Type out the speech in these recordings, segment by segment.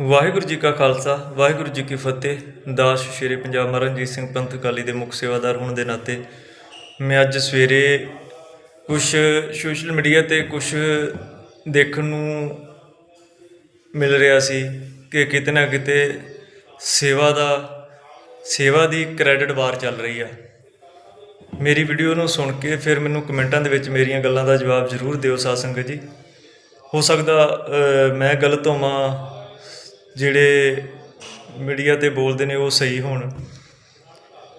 ਵਾਹਿਗੁਰੂ ਜੀ ਕਾ ਖਾਲਸਾ, ਵਾਹਿਗੁਰੂ ਜੀ ਕੀ ਫਤਿਹ। ਦਾਸ ਸ਼੍ਰੀ ਪੰਜਾਬ ਮਹਾਰਾਜ ਸਿੰਘ ਪੰਥ ਅਕਾਲੀ ਦੇ ਮੁੱਖ ਸੇਵਾਦਾਰ ਹੋਣ ਦੇ ਨਾਤੇ ਮੈਂ ਅੱਜ ਸਵੇਰੇ ਕੁਝ ਸੋਸ਼ਲ ਮੀਡੀਆ ਤੇ ਕੁਝ ਦੇਖਣ ਨੂੰ ਮਿਲ ਰਿਹਾ ਸੀ ਕਿ ਕਿਤੇ ਨਾ ਕਿਤੇ ਸੇਵਾ ਦਾ, ਸੇਵਾ ਦੀ ਕ੍ਰੈਡਿਟ ਵਾਰ ਚੱਲ ਰਹੀ ਆ। ਮੇਰੀ ਵੀਡੀਓ ਨੂੰ ਸੁਣ ਕੇ ਫਿਰ ਮੈਨੂੰ ਕਮੈਂਟਾਂ ਦੇ ਵਿੱਚ ਮੇਰੀਆਂ ਗੱਲਾਂ ਦਾ ਜਵਾਬ ਜ਼ਰੂਰ ਦਿਓ, ਸਾਧ ਸੰਗਤ ਜੀ। ਹੋ ਸਕਦਾ ਮੈਂ ਗਲਤ ਹੋਵਾਂ ਜਿਹੜੇ ਮੀਡੀਆ ਤੇ ਬੋਲਦੇ ਨੇ ਉਹ ਸਹੀ ਹੋਣ।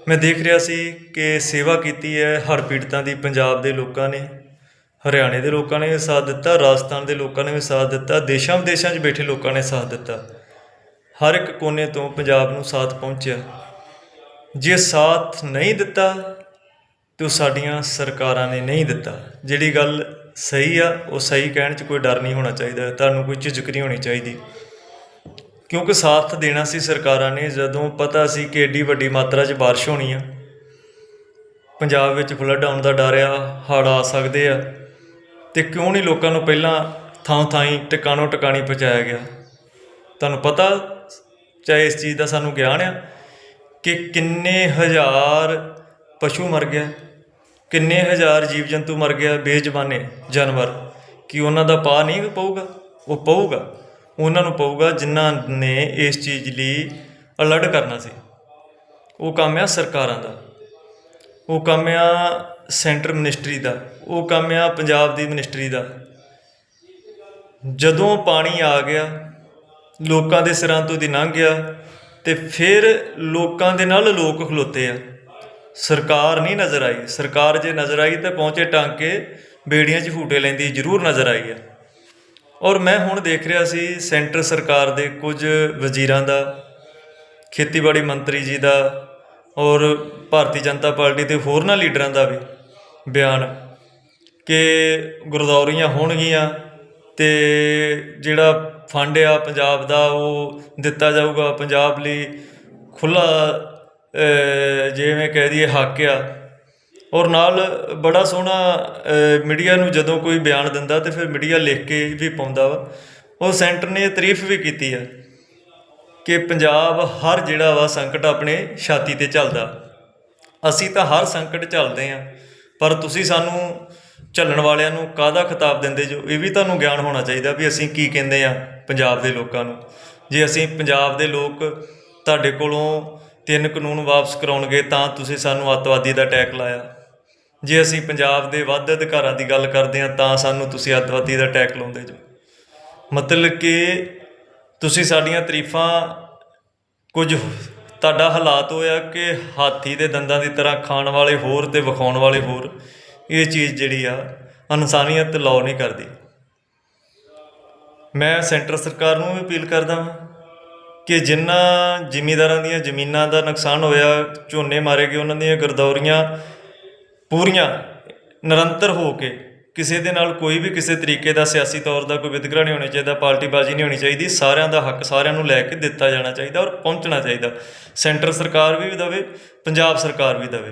ਮੈਂ ਦੇਖ ਰਿਹਾ ਸੀ ਕਿ ਸੇਵਾ ਕੀਤੀ ਹੈ ਹਰ ਪੀੜਤਾਂ ਦੀ ਪੰਜਾਬ ਦੇ ਲੋਕਾਂ ਨੇ, ਹਰਿਆਣੇ ਦੇ ਲੋਕਾਂ ਨੇ ਵੀ ਸਾਥ ਦਿੱਤਾ, ਰਾਜਸਥਾਨ ਦੇ ਲੋਕਾਂ ਨੇ ਵੀ ਸਾਥ ਦਿੱਤਾ, ਦੇਸ਼ਾਂ ਵਿਦੇਸ਼ਾਂ 'ਚ ਬੈਠੇ ਲੋਕਾਂ ਨੇ ਸਾਥ ਦਿੱਤਾ। ਹਰ ਇੱਕ ਕੋਨੇ ਤੋਂ ਪੰਜਾਬ ਨੂੰ ਸਾਥ ਪਹੁੰਚਿਆ। ਜੇ ਸਾਥ ਨਹੀਂ ਦਿੱਤਾ, ਤੇ ਉਹ ਸਾਡੀਆਂ ਸਰਕਾਰਾਂ ਨੇ ਨਹੀਂ ਦਿੱਤਾ। ਜਿਹੜੀ ਗੱਲ ਸਹੀ ਆ, ਉਹ ਸਹੀ ਕਹਿਣ 'ਚ ਕੋਈ ਡਰ ਨਹੀਂ ਹੋਣਾ ਚਾਹੀਦਾ। ਤੁਹਾਨੂੰ ਕੋਈ ਝਿਜਕ ਨਹੀਂ ਹੋਣੀ ਚਾਹੀਦੀ। ਕਿਉਂਕਿ ਸਾਥ ਦੇਣਾ ਸੀ ਸਰਕਾਰਾਂ ਨੇ, ਜਦੋਂ ਪਤਾ ਸੀ ਕਿ ਏਡੀ ਵੱਡੀ ਮਾਤਰਾ 'ਚ ਬਾਰਿਸ਼ ਹੋਣੀ ਆ, ਪੰਜਾਬ ਵਿੱਚ ਫਲੱਡ ਆਉਣ ਦਾ ਡਰ ਆ ਹੜ੍ਹ ਆ ਸਕਦੇ ਆ, ਤੇ ਕਿਉਂ ਨਹੀਂ ਲੋਕਾਂ ਨੂੰ ਪਹਿਲਾਂ ਥਾਂ ਥਾਈਂ ਟਿਕਾਣੋ ਟਿਕਾਣੀ ਪਹੁੰਚਾਇਆ ਗਿਆ? ਤੁਹਾਨੂੰ ਪਤਾ ਚਾਹੇ ਇਸ ਚੀਜ਼ ਦਾ ਸਾਨੂੰ ਗਿਆਨ ਆ ਕਿ ਕਿੰਨੇ ਹਜ਼ਾਰ ਪਸ਼ੂ ਮਰ ਗਿਆ ਕਿੰਨੇ ਹਜ਼ਾਰ ਜੀਵ ਜੰਤੂ ਮਰ ਗਿਆ ਬੇਜ਼ਬਾਨੇ ਜਾਨਵਰ, ਕਿ ਉਹਨਾਂ ਦਾ ਪਾ ਨਹੀਂ ਪਊਗਾ? ਉਹ ਪਊਗਾ। ਉਹਨਾਂ ਨੂੰ ਪਊਗਾ ਜਿਨ੍ਹਾਂ ਨੇ ਇਸ ਚੀਜ਼ ਲਈ ਅਲਰਟ ਕਰਨਾ ਸੀ। ਉਹ ਕੰਮ ਆ ਸਰਕਾਰਾਂ ਦਾ। ਉਹ ਕੰਮ ਆ ਸੈਂਟਰ ਮਿਨਿਸਟਰੀ ਦਾ। ਉਹ ਕੰਮ ਆ ਪੰਜਾਬ ਦੀ ਮਿਨਿਸਟਰੀ ਦਾ। ਜਦੋਂ ਪਾਣੀ ਆ ਗਿਆ, ਲੋਕਾਂ ਦੇ ਸਿਰਾਂ ਤੋਂ ਦੀ ਲੰਘ ਗਿਆ ਤੇ ਫਿਰ ਲੋਕਾਂ ਦੇ ਨਾਲ ਲੋਕ ਖਲੋਤੇ ਆ। ਸਰਕਾਰ ਨਹੀਂ ਨਜ਼ਰ ਆਈ। ਸਰਕਾਰ ਜੇ ਨਜ਼ਰ ਆਈ ਤਾਂ ਪਹੁੰਚੇ ਟਾਂਕੇ ਬੇੜੀਆਂ 'ਚ ਫੂਟੇ ਲੈਂਦੀ ਜ਼ਰੂਰ ਨਜ਼ਰ ਆਈ ਆ। ਔਰ ਮੈਂ ਹੁਣ ਦੇਖ ਰਿਹਾ ਸੀ ਸੈਂਟਰ ਸਰਕਾਰ ਦੇ ਕੁਝ ਵਜ਼ੀਰਾਂ ਦਾ, ਖੇਤੀਬਾੜੀ ਮੰਤਰੀ ਜੀ ਦਾ ਔਰ ਭਾਰਤੀ ਜਨਤਾ ਪਾਰਟੀ ਦੇ ਹੋਰਨਾਂ ਲੀਡਰਾਂ ਦਾ ਵੀ ਬਿਆਨ ਕਿ ਗੁਰਦੌਰੀਆਂ ਹੋਣਗੀਆਂ ਤੇ ਜਿਹੜਾ ਫੰਡ ਆ ਪੰਜਾਬ ਦਾ ਉਹ ਦਿੱਤਾ ਜਾਊਗਾ, ਪੰਜਾਬ ਲਈ ਖੁੱਲਾ ਜਿਵੇਂ ਕਹਿ ਦਈਏ ਹੱਕ ਆ ਔਰ ਨਾਲ ਬੜਾ ਸੋਹਣਾ ਮੀਡੀਆ ਨੂੰ ਜਦੋਂ ਕੋਈ ਬਿਆਨ ਦਿੰਦਾ ਤੇ ਫਿਰ ਮੀਡੀਆ ਲਿਖ ਕੇ ਵੀ ਪਾਉਂਦਾ ਵਾ। ਉਹ ਸੈਂਟਰ ਨੇ ਇਹ ਤਾਰੀਫ ਵੀ ਕੀਤੀ ਆ ਕਿ ਪੰਜਾਬ ਹਰ ਜਿਹੜਾ ਵਾ ਸੰਕਟ ਆਪਣੇ ਛਾਤੀ ਤੇ ਝੱਲਦਾ। ਅਸੀਂ ਤਾਂ ਹਰ ਸੰਕਟ ਝੱਲਦੇ ਆ, ਪਰ ਤੁਸੀਂ ਸਾਨੂੰ ਝੱਲਣ ਵਾਲਿਆਂ ਨੂੰ ਕਾਹਦਾ ਖਿਤਾਬ ਦਿੰਦੇ ਜੋ? ਇਹ ਵੀ ਤੁਹਾਨੂੰ ਗਿਆਨ ਹੋਣਾ ਚਾਹੀਦਾ ਵੀ ਅਸੀਂ ਕੀ ਕਹਿੰਦੇ ਆ ਪੰਜਾਬ ਦੇ ਲੋਕਾਂ ਨੂੰ। ਜੇ ਅਸੀਂ ਪੰਜਾਬ ਦੇ ਲੋਕ ਤੁਹਾਡੇ ਕੋਲੋਂ ਤਿੰਨ ਕਾਨੂੰਨ ਵਾਪਸ ਕਰਾਉਣਗੇ ਤਾਂ ਤੁਸੀਂ ਸਾਨੂੰ ਅੱਤਵਾਦੀ ਦਾ ਟੈਗ ਲਾਇਆ। ਜੇ ਅਸੀਂ ਪੰਜਾਬ ਦੇ ਵੱਧ ਅਧਿਕਾਰਾਂ ਦੀ ਗੱਲ ਕਰਦੇ ਹਾਂ, ਤਾਂ ਸਾਨੂੰ ਤੁਸੀਂ ਅੱਤਵਾਦੀ ਦਾ ਟੈਗ ਲਾਉਂਦੇ ਜੋ। ਮਤਲਬ ਕਿ ਤੁਸੀਂ ਸਾਡੀਆਂ ਤਾਰੀਫਾਂ ਕੁਝ ਤੁਹਾਡਾ ਹਾਲਾਤ ਹੋਇਆ ਕਿ ਹਾਥੀ ਦੇ ਦੰਦਾਂ ਦੀ ਤਰ੍ਹਾਂ ਖਾਣ ਵਾਲੇ ਹੋਰ ਤੇ ਵਿਖਾਉਣ ਵਾਲੇ ਹੋਰ, ਇਹ ਚੀਜ਼ ਜਿਹੜੀ ਆ, ਇਨਸਾਨੀਅਤ ਲਾਅ ਨਹੀਂ ਕਰਦੀ। ਮੈਂ ਸੈਂਟਰ ਸਰਕਾਰ ਨੂੰ ਵੀ ਅਪੀਲ ਕਰਦਾ ਹਾਂ ਕਿ ਜਿਨ੍ਹਾਂ ਜ਼ਿਮੀਂਦਾਰਾਂ ਦੀਆਂ ਜ਼ਮੀਨਾਂ ਦਾ ਨੁਕਸਾਨ ਹੋਇਆ, ਝੋਨੇ ਮਾਰੇ ਗਏ, ਉਹਨਾਂ ਦੀਆਂ ਗਰਦੌਰੀਆਂ ਪੂਰੀਆਂ ਨਿਰੰਤਰ ਹੋ ਕੇ ਕਿਸੇ ਦੇ ਨਾਲ ਕੋਈ ਵੀ ਕਿਸੇ ਤਰੀਕੇ ਦਾ ਸਿਆਸੀ ਤੌਰ ਦਾ ਕੋਈ ਵਿਤਕਰਾ ਨਹੀਂ ਹੋਣਾ ਚਾਹੀਦਾ, ਪਾਰਟੀਬਾਜ਼ੀ ਨਹੀਂ ਹੋਣੀ ਚਾਹੀਦੀ, ਸਾਰਿਆਂ ਦਾ ਹੱਕ ਸਾਰਿਆਂ ਨੂੰ ਲੈ ਕੇ ਦਿੱਤਾ ਜਾਣਾ ਚਾਹੀਦਾ ਔਰ ਪਹੁੰਚਣਾ ਚਾਹੀਦਾ। ਸੈਂਟਰ ਸਰਕਾਰ ਵੀ ਦੇਵੇ, ਪੰਜਾਬ ਸਰਕਾਰ ਵੀ ਦੇਵੇ।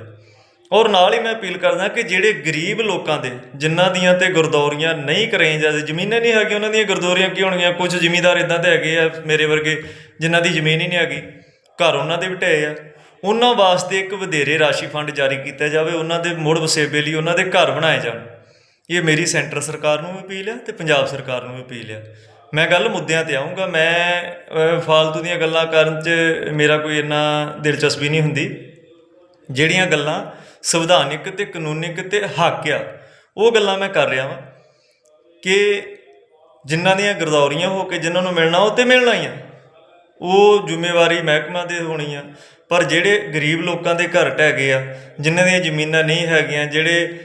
ਔਰ ਨਾਲ ਹੀ ਮੈਂ ਅਪੀਲ ਕਰਦਾ ਕਿ ਜਿਹੜੇ ਗਰੀਬ ਲੋਕਾਂ ਦੇ, ਜਿਨ੍ਹਾਂ ਦੀਆਂ ਤੇ ਗੁਰਦੌਰੀਆਂ ਨਹੀਂ ਕਰਾਈਆਂ ਜਾਂਦੇ ਜ਼ਮੀਨਾਂ ਨਹੀਂ ਹੈਗੀਆਂ, ਉਹਨਾਂ ਦੀਆਂ ਗੁਰਦੌਰੀਆਂ ਕੀ ਹੋਣਗੀਆਂ? ਕੁਝ ਜ਼ਿਮੀਂਦਾਰ ਇਦਾਂ ਤੇ ਹੈਗੇ ਆ ਮੇਰੇ ਵਰਗੇ, ਜਿਨ੍ਹਾਂ ਦੀ ਜ਼ਮੀਨ ਹੀ ਨਹੀਂ ਹੈਗੀ, ਘਰ ਉਹਨਾਂ ਦੇ ਵੀ ਢਏ ਆ। ਉਹਨਾਂ ਵਾਸਤੇ ਇੱਕ ਵਧੇਰੇ ਰਾਸ਼ੀ ਫੰਡ ਜਾਰੀ ਕੀਤਾ ਜਾਵੇ, ਉਹਨਾਂ ਦੇ ਮੁੜ ਵਸੇਬੇ ਲਈ ਉਹਨਾਂ ਦੇ ਘਰ ਬਣਾਏ ਜਾਣ। ਇਹ ਮੇਰੀ ਸੈਂਟਰ ਸਰਕਾਰ ਨੂੰ ਵੀ ਅਪੀਲ ਹੈ ਤੇ ਪੰਜਾਬ ਸਰਕਾਰ ਨੂੰ ਵੀ ਅਪੀਲ ਹੈ। ਮੈਂ ਗੱਲ ਮੁੱਦਿਆਂ ਤੇ ਆਉਂਗਾ ਮੈਂ ਫਾਲਤੂ ਦੀਆਂ ਗੱਲਾਂ ਕਰਨ 'ਚ ਮੇਰਾ ਕੋਈ ਇੰਨਾ ਦਿਲਚਸਪੀ ਨਹੀਂ ਹੁੰਦੀ। ਜਿਹੜੀਆਂ ਗੱਲਾਂ ਸੰਵਿਧਾਨਿਕ ਤੇ ਕਾਨੂੰਨਿਕ ਤੇ ਹੱਕ ਆ, ਉਹ ਗੱਲਾਂ ਮੈਂ ਕਰ ਰਿਹਾ ਵਾਂ ਕਿ ਜਿਨ੍ਹਾਂ ਦੀਆਂ ਗਰਦੌਰੀਆਂ ਹੋ ਕੇ ਜਿਨ੍ਹਾਂ ਨੂੰ ਮਿਲਣਾ ਉਹ ਤੇ ਮਿਲਣਾ ਹੀ ਆ। ਉਹ ਜ਼ਿੰਮੇਵਾਰੀ ਮਹਿਕਮਾ ਦੇ ਹੋਣੀ ਆ। ਪਰ ਜਿਹੜੇ ਗਰੀਬ ਲੋਕਾਂ ਦੇ ਘਰ ਢਹਿ ਗਏ ਆ, ਜਿਨ੍ਹਾਂ ਦੀਆਂ ਜ਼ਮੀਨਾਂ ਨਹੀਂ ਹੈਗੀਆਂ, ਜਿਹੜੇ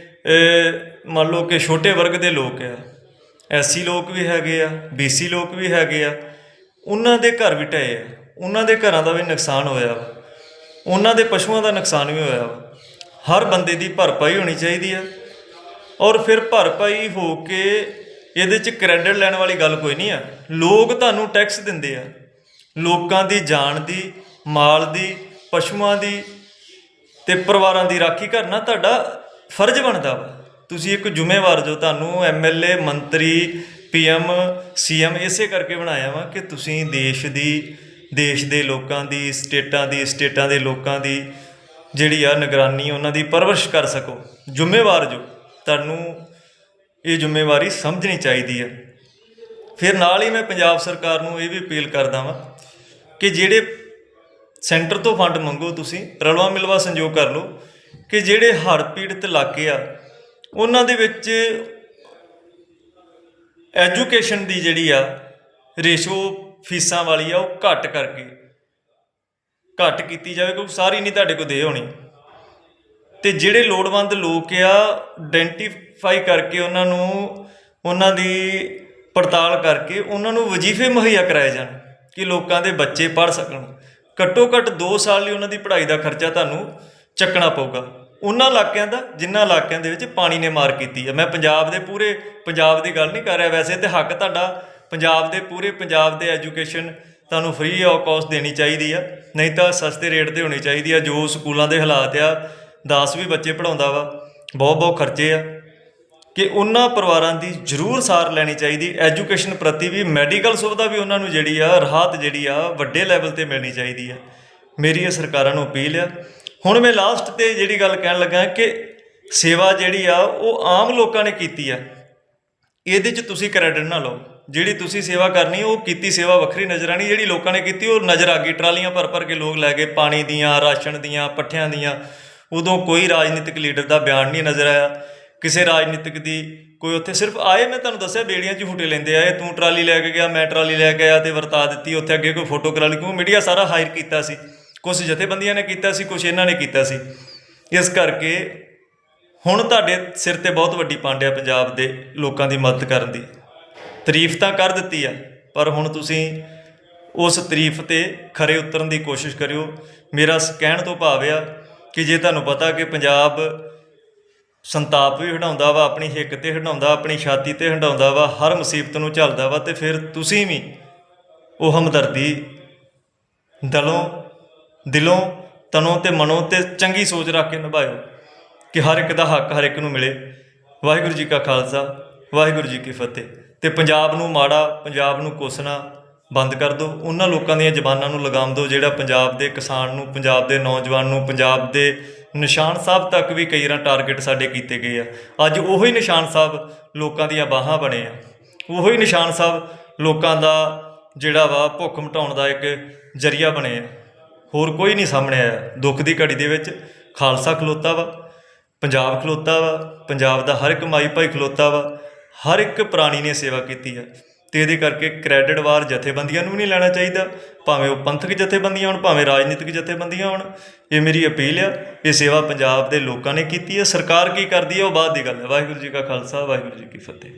ਮੰਨ ਲਓ ਕਿ ਛੋਟੇ ਵਰਗ ਦੇ ਲੋਕ ਆ ਐਸਸੀ ਲੋਕ ਵੀ ਹੈਗੇ ਆ ਬੀਸੀ ਲੋਕ ਵੀ ਹੈਗੇ ਆ, ਉਹਨਾਂ ਦੇ ਘਰ ਵੀ ਢਏ ਆ, ਉਹਨਾਂ ਦੇ ਘਰਾਂ ਦਾ ਵੀ ਨੁਕਸਾਨ ਹੋਇਆ ਵਾ, ਉਹਨਾਂ ਦੇ ਪਸ਼ੂਆਂ ਦਾ ਨੁਕਸਾਨ ਵੀ ਹੋਇਆ ਵਾ। ਹਰ ਬੰਦੇ ਦੀ ਭਰਪਾਈ ਹੋਣੀ ਚਾਹੀਦੀ ਆ, ਔਰ ਫਿਰ ਭਰਪਾਈ ਹੋ ਕੇ ਇਹਦੇ ਚ ਕ੍ਰੈਡਿਟ ਲੈਣ ਵਾਲੀ ਗੱਲ ਕੋਈ ਨਹੀਂ ਆ। ਲੋਕ ਤੁਹਾਨੂੰ ਟੈਕਸ ਦਿੰਦੇ ਆ, ਲੋਕਾਂ ਦੀ ਜਾਨ ਦੀ, ਮਾਲ ਦੀ ਪਸ਼ੂਆਂ ਦੀ ਤੇ ਪਰਿਵਾਰਾਂ ਦੀ ਰਾਖੀ ਕਰਨਾ ਤੁਹਾਡਾ ਫਰਜ਼ ਬਣਦਾ ਵਾ। ਤੁਸੀਂ ਇੱਕ ਜ਼ਿੰਮੇਵਾਰ ਜੋ ਤੁਹਾਨੂੰ ਐਮਐਲਏ ਮੰਤਰੀ ਪੀਐਮ ਸੀਐਮ ਇਸੇ ਕਰਕੇ ਬਣਾਇਆ ਵਾ ਕਿ ਤੁਸੀਂ ਦੇਸ਼ ਦੀ, ਦੇਸ਼ ਦੇ ਲੋਕਾਂ ਦੀ, ਸਟੇਟਾਂ ਦੀ, ਸਟੇਟਾਂ ਦੇ ਲੋਕਾਂ ਦੀ ਜਿਹੜੀ ਆ ਨਿਗਰਾਨੀ ਉਹਨਾਂ ਦੀ ਪਰਵਰਿਸ਼ ਕਰ ਸਕੋ। ਜ਼ਿੰਮੇਵਾਰ ਜੋ, ਤੁਹਾਨੂੰ ਇਹ ਜ਼ਿੰਮੇਵਾਰੀ ਸਮਝਣੀ ਚਾਹੀਦੀ ਹੈ ਫਿਰ ਨਾਲ ਹੀ ਮੈਂ ਪੰਜਾਬ ਸਰਕਾਰ ਨੂੰ ਇਹ ਵੀ ਅਪੀਲ ਕਰਦਾ ਵਾਂ ਕਿ ਜਿਹੜੇ ਸੈਂਟਰ ਤੋਂ ਫੰਡ ਮੰਗੋ ਤੁਸੀਂ, ਰਲਵਾ ਮਿਲਵਾ ਸੰਯੋਗ ਕਰ ਲਓ ਕਿ ਜਿਹੜੇ ਹੜ੍ਹ ਪੀੜਤ ਇਲਾਕੇ ਆ, ਉਹਨਾਂ ਦੇ ਵਿੱਚ ਐਜੂਕੇਸ਼ਨ ਦੀ ਜਿਹੜੀ ਆ, ਰੇਸ਼ੋ ਫੀਸਾਂ ਵਾਲੀ ਆ, ਉਹ ਘੱਟ ਕਰਕੇ, ਘੱਟ ਕੀਤੀ ਜਾਵੇ ਕਿਉਂਕਿ ਸਾਰੀ ਨਹੀਂ ਤੁਹਾਡੇ ਕੋਲ ਦੇ ਹੋਣੀ। ਤੇ ਜਿਹੜੇ ਲੋੜਵੰਦ ਲੋਕ ਆ ਆਇਡੈਂਟੀਫਾਈ ਕਰਕੇ ਉਹਨਾਂ ਨੂੰ, ਉਹਨਾਂ ਦੀ ਪੜਤਾਲ ਕਰਕੇ ਉਹਨਾਂ ਨੂੰ ਵਜ਼ੀਫੇ ਮੁਹੱਈਆ ਕਰਾਏ ਜਾਣ ਕਿ ਲੋਕਾਂ ਦੇ ਬੱਚੇ ਪੜ੍ਹ ਸਕਣ। ਘੱਟੋ ਘੱਟ 2 ਸਾਲ ਲਈ ਉਹਨਾਂ ਦੀ ਪੜ੍ਹਾਈ ਦਾ ਖਰਚਾ ਤੁਹਾਨੂੰ ਚੱਕਣਾ ਪਊਗਾ। ਉਹਨਾਂ ਇਲਾਕਿਆਂ ਦਾ, ਜਿਨ੍ਹਾਂ ਇਲਾਕਿਆਂ ਦੇ ਵਿੱਚ ਪਾਣੀ ਨੇ ਮਾਰ ਕੀਤੀ ਹੈ। ਮੈਂ ਪੰਜਾਬ ਦੇ ਪੂਰੇ, ਪੰਜਾਬ ਦੀ ਗੱਲ ਨਹੀਂ ਕਰ ਰਿਹਾ ਵੈਸੇ ਤੇ ਹੱਕ ਤੁਹਾਡਾ, ਪੰਜਾਬ ਦੇ ਪੂਰੇ, ਪੰਜਾਬ ਦੇ ਐਜੂਕੇਸ਼ਨ ਤੁਹਾਨੂੰ ਫ੍ਰੀ ਆਫ ਕਾਸਟ ਦੇਣੀ ਚਾਹੀਦੀ ਆ। ਨਹੀਂ ਤਾਂ ਸਸਤੇ ਰੇਟ ਤੇ ਹੋਣੀ ਚਾਹੀਦੀ ਆ। ਜੋ ਸਕੂਲਾਂ ਦੇ ਹਾਲਾਤ ਆ 10 ਵੀ ਬੱਚੇ ਪੜਾਉਂਦਾ ਵਾ ਬਹੁਤ ਬਹੁਤ ਖਰਚੇ ਆ। ਕਿ ਉਹਨਾਂ ਪਰਿਵਾਰਾਂ ਦੀ ਜ਼ਰੂਰ ਸਾਰ ਲੈਣੀ ਚਾਹੀਦੀ। ਐਜੂਕੇਸ਼ਨ ਪ੍ਰਤੀ ਵੀ ਮੈਡੀਕਲ ਸੁਵਿਧਾ ਵੀ ਉਹਨਾਂ ਨੂੰ ਜਿਹੜੀ ਆ, ਰਾਹਤ ਜਿਹੜੀ ਆ, ਵੱਡੇ ਲੈਵਲ ਤੇ ਮਿਲਣੀ ਚਾਹੀਦੀ ਆ। ਮੇਰੀ ਇਹ ਸਰਕਾਰਾਂ ਨੂੰ ਅਪੀਲ ਆ। ਹੁਣ ਮੈਂ ਲਾਸਟ ਤੇ ਜਿਹੜੀ ਗੱਲ ਕਹਿਣ ਲੱਗਾ ਕਿ ਸੇਵਾ ਜਿਹੜੀ ਆ, ਉਹ ਆਮ ਲੋਕਾਂ ਨੇ ਕੀਤੀ ਆ। ਇਹਦੇ 'ਚ ਤੁਸੀਂ ਕ੍ਰੈਡਿਟ ਨਾ ਲਓ। ਜਿਹੜੀ ਤੁਸੀਂ ਸੇਵਾ ਕਰਨੀ, ਉਹ ਕੀਤੀ ਸੇਵਾ ਵੱਖਰੀ ਨਜ਼ਰ ਆਣੀ ਜਿਹੜੀ ਲੋਕਾਂ ਨੇ ਕੀਤੀ, ਉਹ ਨਜ਼ਰ ਆ ਗਈ। ਟਰਾਲੀਆਂ ਭਰ ਭਰ ਕੇ ਲੋਕ ਲੈ ਗਏ। ਪਾਣੀ ਦੀਆਂ, ਰਾਸ਼ਨ ਦੀਆਂ, ਪੱਠਿਆਂ ਦੀਆਂ। ਉਦੋਂ ਕੋਈ ਰਾਜਨੀਤਿਕ ਲੀਡਰ ਦਾ ਬਿਆਨ ਨਹੀਂ ਨਜ਼ਰ ਆਇਆ। ਕਿਸੇ ਰਾਜਨੀਤਿਕ ਦੀ ਕੋਈ ਉੱਥੇ ਸਿਰਫ ਆਏ, ਮੈਂ ਤੁਹਾਨੂੰ ਦੱਸਿਆ ਬੇੜੀਆਂ 'ਚ ਫੁੱਟੇ ਲੈਂਦੇ ਆਏ ਤੂੰ ਟਰਾਲੀ ਲੈ ਕੇ ਗਿਆ, ਮੈਂ ਟਰਾਲੀ ਲੈ ਕੇ ਆਇਆ ਤੇ ਵਰਤਾ ਦਿੱਤੀ। ਉੱਥੇ ਅੱਗੇ ਕੋਈ ਫੋਟੋ ਕਰਾ ਲਈ ਕਿਉਂ ਮੀਡੀਆ ਸਾਰਾ ਹਾਇਰ ਕੀਤਾ ਸੀ। ਕੁਝ ਜਥੇਬੰਦੀਆਂ ਨੇ ਕੀਤਾ ਸੀ ਕੁਝ ਇਹਨਾਂ ਨੇ ਕੀਤਾ ਸੀ। ਇਸ ਕਰਕੇ ਹੁਣ ਤੁਹਾਡੇ ਸਿਰ ਤੇ ਬਹੁਤ ਵੱਡੀ ਪਾਂਡਿਆ ਪੰਜਾਬ ਦੇ ਲੋਕਾਂ ਦੀ ਮਦਦ ਕਰਨ ਦੀ। ਤਾਰੀਫ ਤਾਂ ਕਰ ਦਿੱਤੀ ਆ, ਪਰ ਹੁਣ ਤੁਸੀਂ ਉਸ ਤਾਰੀਫ ਤੇ ਖਰੇ ਉਤਰਨ ਦੀ ਕੋਸ਼ਿਸ਼ ਕਰਿਓ। ਮੇਰਾ ਕਹਿਣ ਤੋਂ ਭਾਵ ਆ ਕਿ ਜੇ ਤੁਹਾਨੂੰ ਪਤਾ ਕਿ ਪੰਜਾਬ ਸੰਤਾਪ ਵੀ ਹਟਾਉਂਦਾ ਵਾ, ਆਪਣੀ ਹਿੱਕ ਤੇ ਹਟਾਉਂਦਾ ਆਪਣੀ ਛਾਤੀ ਤੇ ਹਟਾਉਂਦਾ ਵਾ, ਹਰ ਮੁਸੀਬਤ ਨੂੰ ਝੱਲਦਾ ਵਾ ਤੇ ਫਿਰ ਤੁਸੀਂ ਵੀ ਉਹ ਹਮਦਰਦੀ ਦਲੋਂ, ਦਿਲੋਂ, ਤਨੋਂ ਤੇ ਮਨੋਂ ਤੇ ਚੰਗੀ ਸੋਚ ਰੱਖ ਕੇ ਨਿਭਾਇਓ ਕਿ ਹਰ ਇੱਕ ਦਾ ਹੱਕ ਹਰ ਇੱਕ ਨੂੰ ਮਿਲੇ। ਵਾਹਿਗੁਰੂ ਜੀ ਕਾ ਖਾਲਸਾ, ਵਾਹਿਗੁਰੂ ਜੀ ਕੀ ਫਤਿਹ। ਤੇ ਪੰਜਾਬ ਨੂੰ ਮਾੜਾ, ਪੰਜਾਬ ਨੂੰ ਕੋਸਣਾ ਬੰਦ ਕਰ ਦਿਓ। ਉਹਨਾਂ ਲੋਕਾਂ ਦੀਆਂ ਜ਼ਬਾਨਾਂ ਨੂੰ ਲਗਾਮ ਦਿਓ ਜਿਹੜਾ ਪੰਜਾਬ ਦੇ ਕਿਸਾਨ ਨੂੰ, ਪੰਜਾਬ ਦੇ ਨੌਜਵਾਨ ਨੂੰ, ਪੰਜਾਬ ਦੇ ਨਿਸ਼ਾਨ ਸਾਹਿਬ ਤੱਕ ਵੀ ਕਈ ਵਾਰ ਟਾਰਗੇਟ ਸਾਡੇ ਕੀਤੇ ਗਏ ਆ। ਅੱਜ ਉਹੋ ਹੀ ਨਿਸ਼ਾਨ ਸਾਹਿਬ ਲੋਕਾਂ ਦੀਆਂ ਬਾਹਾਂ ਬਣੇ ਆ। ਉਹੋ ਹੀ ਨਿਸ਼ਾਨ ਸਾਹਿਬ ਲੋਕਾਂ ਦਾ ਜਿਹੜਾ ਵਾ ਭੁੱਖ ਮਿਟਾਉਣ ਦਾ ਇੱਕ ਜਰੀਆ ਬਣੇ ਆ। ਹੋਰ ਕੋਈ ਨਹੀਂ ਸਾਹਮਣੇ ਆਇਆ। ਦੁੱਖ ਦੀ ਘੜੀ ਦੇ ਵਿੱਚ ਖਾਲਸਾ ਖਲੋਤਾ ਵਾ, ਪੰਜਾਬ ਖਲੋਤਾ ਵਾ, ਪੰਜਾਬ ਦਾ ਹਰ ਇੱਕ ਮਾਈ ਭਾਈ ਖਲੋਤਾ ਵਾ, ਹਰ ਇੱਕ ਪ੍ਰਾਣੀ ਨੇ ਸੇਵਾ ਕੀਤੀ ਆ। ਤੇ ਇਹਦੇ ਕਰਕੇ ਕ੍ਰੈਡਿਟ ਵਾਰ ਜਥੇਬੰਦੀਆਂ ਨੂੰ ਵੀ ਨਹੀਂ ਲੈਣਾ ਚਾਹੀਦਾ। ਭਾਵੇਂ ਉਹ ਪੰਥਕ ਜਥੇਬੰਦੀਆਂ ਹੋਣ, ਭਾਵੇਂ ਰਾਜਨੀਤਿਕ ਜਥੇਬੰਦੀਆਂ ਹੋਣ। ਇਹ ਮੇਰੀ ਅਪੀਲ ਆ, ਇਹ ਸੇਵਾ ਪੰਜਾਬ ਦੇ ਲੋਕਾਂ ਨੇ ਕੀਤੀ ਹੈ ਸਰਕਾਰ ਕੀ ਕਰਦੀ ਹੈ ਉਹ ਬਾਅਦ ਦੀ ਗੱਲ ਹੈ ਵਾਹਿਗੁਰੂ ਜੀ ਕਾ ਖਾਲਸਾ, ਵਾਹਿਗੁਰੂ ਜੀ ਕੀ ਫਤਿਹ।